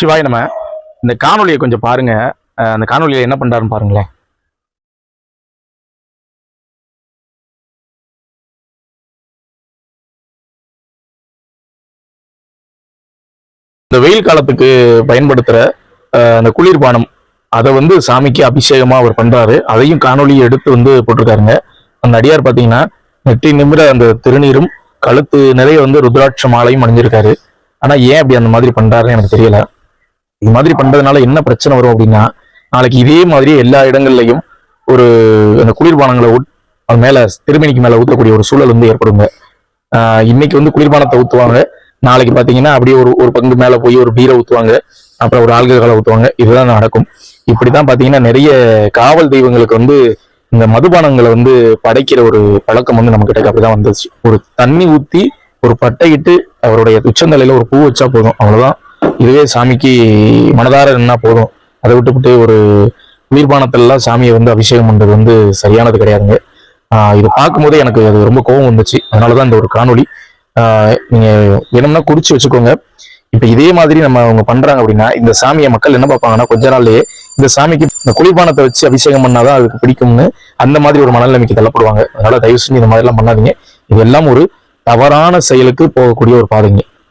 சிவாய் நம்ம இந்த காணொலியை கொஞ்சம் பாருங்க. அந்த காணொலியில் என்ன பண்றாருன்னு பாருங்களேன். இந்த வெயில் காலத்துக்கு பயன்படுத்துற அந்த குளிர்பானம் அதை வந்து சாமிக்கு அபிஷேகமா அவர் பண்றாரு. அதையும் காணொலியை எடுத்து வந்து போட்டிருக்காருங்க. அந்த அடியார் பாத்தீங்கன்னா நெற்றி நிமிர அந்த திருநீரும் கழுத்து நிறைய வந்து ருத்ராட்ச மாலையும் அணிஞ்சிருக்காரு. ஆனா ஏன் அப்படி அந்த மாதிரி பண்றாருன்னு எனக்கு தெரியல. இது மாதிரி பண்றதுனால என்ன பிரச்சனை வரும் அப்படின்னா நாளைக்கு இதே மாதிரி எல்லா இடங்கள்லையும் ஒரு அந்த குளிர்பானங்களை ஊட் அது மேல திருமணிக்கு மேல ஊற்றக்கூடிய ஒரு சூழல் வந்து ஏற்படுங்க. இன்னைக்கு வந்து குளிர்பானத்தை ஊத்துவாங்க. நாளைக்கு பாத்தீங்கன்னா அப்படியே ஒரு ஒரு பங்கு மேல போய் ஒரு பீரை ஊத்துவாங்க. அப்புறம் ஒரு ஆல்கஹாலை ஊத்துவாங்க. இதுதான் நடக்கும். இப்படிதான் பாத்தீங்கன்னா நிறைய காவல் தெய்வங்களுக்கு வந்து இந்த மதுபானங்களை வந்து படைக்கிற ஒரு பழக்கம் வந்து நம்ம கிட்ட அப்படிதான் வந்துச்சு ஒரு தண்ணி ஊத்தி ஒரு பட்டையிட்டு அவருடைய உச்சந்தலையில ஒரு பூ வச்சா போதும். அவ்வளவுதான். இதுவே சாமிக்கு மனதார நின்னா போதும். அதை விட்டுவிட்டு ஒரு குளிர்பானத்துல சாமியை வந்து அபிஷேகம் பண்ணுறது வந்து சரியானது கிடையாதுங்க. இது பார்க்கும்போதே எனக்கு அது ரொம்ப கோவம் வந்துச்சு. அதனாலதான் இந்த ஒரு காணொளி. நீங்கள் நீங்க வேணும்னா வச்சுக்கோங்க. இப்போ இதே மாதிரி நம்ம அவங்க பண்ணுறாங்க அப்படின்னா இந்த சாமியை மக்கள் என்ன பார்ப்பாங்கன்னா கொஞ்ச நாள்லயே இந்த சாமிக்கு இந்த குளிர்பானத்தை வச்சு அபிஷேகம் பண்ணாதான் அதுக்கு பிடிக்கும்னு அந்த மாதிரி ஒரு மனநிலைமைக்கு தள்ளப்படுவாங்க. அதனால தயவு செஞ்சு இந்த மாதிரிலாம் எல்லாம் இது எல்லாம் ஒரு தவறான செயலுக்கு போகக்கூடிய ஒரு பாதைங்க.